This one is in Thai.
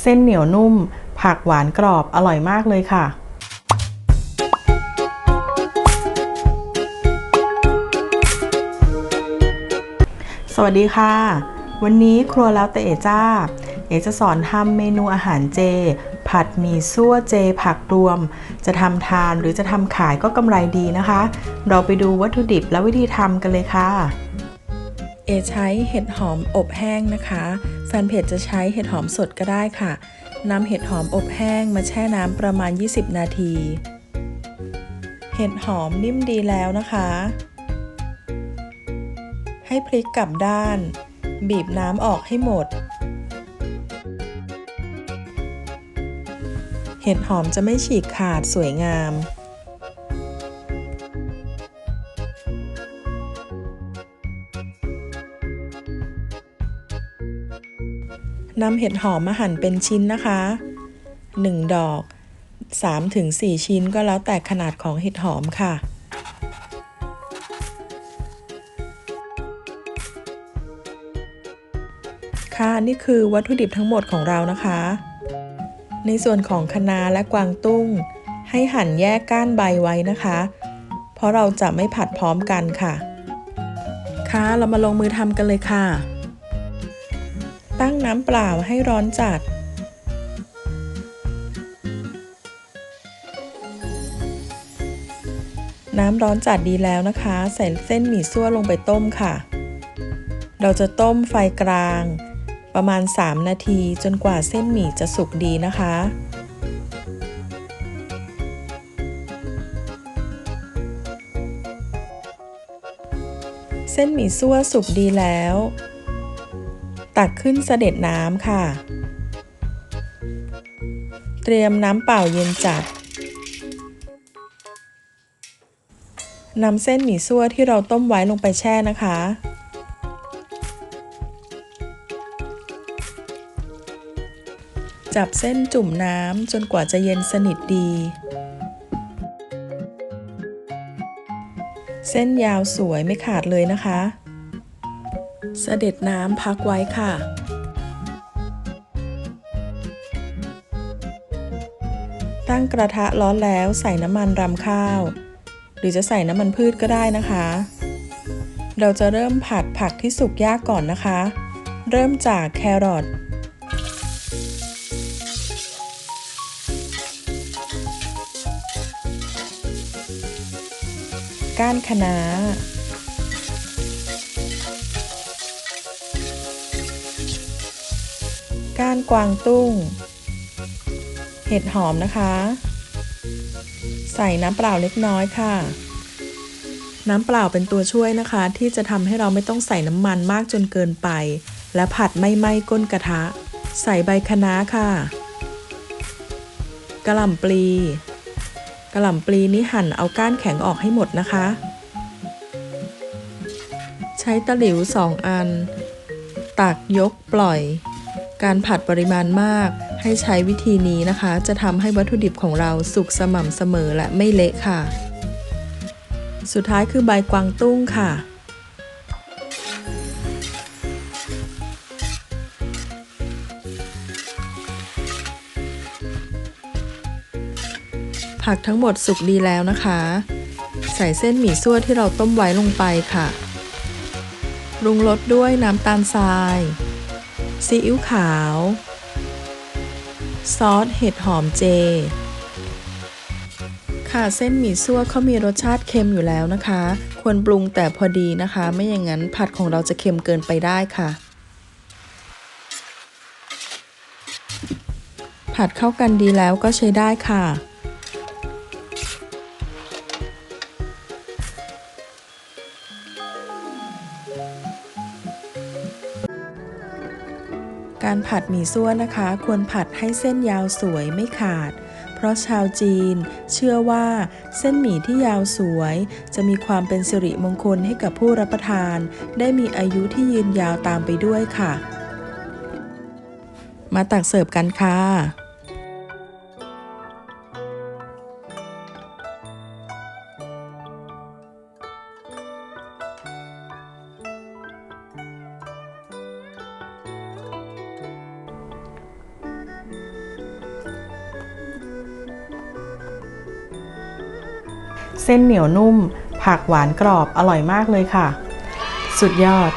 เส้นเหนียวนุ่ม ผักหวานกรอบอร่อยมากเลยค่ะสวัสดีค่ะ วันนี้ครัวแล้วแต่เอจ้า เอจะสอนทำเมนูอาหารเจ ผัดหมี่ซั่วเจ ผักรวม จะทำทานหรือจะทำขายก็กำไรดีนะคะ เราไปดูวัตถุดิบและวิธีทำกันเลยค่ะ เอใช้เห็ดหอมอบแห้งนะคะ แฟนเพจจะใช้เห็ดหอมสดก็ได้ค่ะนำเห็ดหอมอบแห้งมาแช่น้ำประมาณ 20 นาที เห็ดหอมนิ่มดีแล้วนะคะ ให้พลิกกลับด้าน บีบน้ำออกให้หมด เห็ดหอมจะไม่ฉีกขาดสวยงาม นำเห็ดหอมมาหั่นเป็นชิ้นนะคะ 1 ดอก 3-4 ชิ้นก็แล้วแต่ขนาดของเห็ดหอมค่ะค่ะนี่คือวัตถุดิบทั้งหมดของเรานะคะ ในส่วนของคะน้าและกวางตุ้ง ให้หั่นแยกก้านใบไว้นะคะ เพราะเราจะไม่ผัดพร้อมกันค่ะค่ะเรามาลงมือทำกันเลยค่ะ ตั้งน้ำเปล่าให้ร้อนจัด น้ำร้อนจัดดีแล้วนะคะ ใส่เส้นหมี่ซั่วลงไปต้มค่ะ เราจะต้มไฟกลาง ประมาณ 3 นาทีจนกว่าเส้นหมี่จะสุกดีนะคะเส้นหมี่ซั่วสุกดีแล้ว ตักขึ้นเสด็จน้ำค่ะ เตรียมน้ำเปล่าเย็นจัดนำเส้นหมี่ซั่วที่เราต้มไว้ลงไปแช่นะคะ จับเส้นจุ่มน้ำจนกว่าจะเย็นสนิทดี เส้นยาวสวยไม่ขาดเลยนะคะ เสด็จน้ำพักไว้ค่ะ ตั้งกระทะร้อนแล้วใส่น้ำมันรำข้าว หรือจะใส่น้ำมันพืชก็ได้นะคะ เราจะเริ่มผัดผักที่สุกยากก่อนนะคะ เริ่มจากแครอทก้านคะน้า ก้านกวางตุ้ง เห็ดหอมนะคะ ใส่น้ำเปล่าเล็กน้อยค่ะ น้ำเปล่าเป็นตัวช่วยนะคะ ที่จะทำให้เราไม่ต้องใส่น้ำมันมากจนเกินไป และผัดไม่ไหม้ก้นกระทะ ใส่ใบคะน้าค่ะกระหล่ำปลีกระหล่ำปลีนี้หั่นเอาก้านแข็งออกให้หมดนะคะ ใช้ตะหลิวสองอัน ตักยกปล่อย การผัดปริมาณมาก ให้ใช้วิธีนี้นะคะ จะทำให้วัตถุดิบของเราสุกสม่ำเสมอและไม่เละค่ะ สุดท้ายคือใบกวางตุ้งค่ะ ผักทั้งหมดสุกดีแล้วนะคะ ใส่เส้นหมี่ซั่วที่เราต้มไว้ลงไปค่ะปรุงรสด้วยน้ำตาลทราย ซีอิ๊วขาว ซอสเห็ดหอมเจ ค่ะเส้นหมี่ซั่วเขามีรสชาติเค็มอยู่แล้วนะคะ ควรปรุงแต่พอดีนะคะ ไม่อย่างนั้นผัดของเราจะเค็มเกินไปได้ค่ะ ผัดเข้ากันดีแล้วก็ใช้ได้ค่ะ การผัดหมี่ซั่วนะคะ ควรผัดให้เส้นยาวสวยไม่ขาด เพราะชาวจีน เชื่อว่าเส้นหมี่ที่ยาวสวย จะมีความเป็นสิริมงคลให้กับผู้รับประทาน ได้มีอายุที่ยืนยาวตามไปด้วยค่ะ มาตักเสิร์ฟกันค่ะ เส้นเหนียวนุ่ม ผักหวานกรอบอร่อยมากเลยค่ะ สุดยอด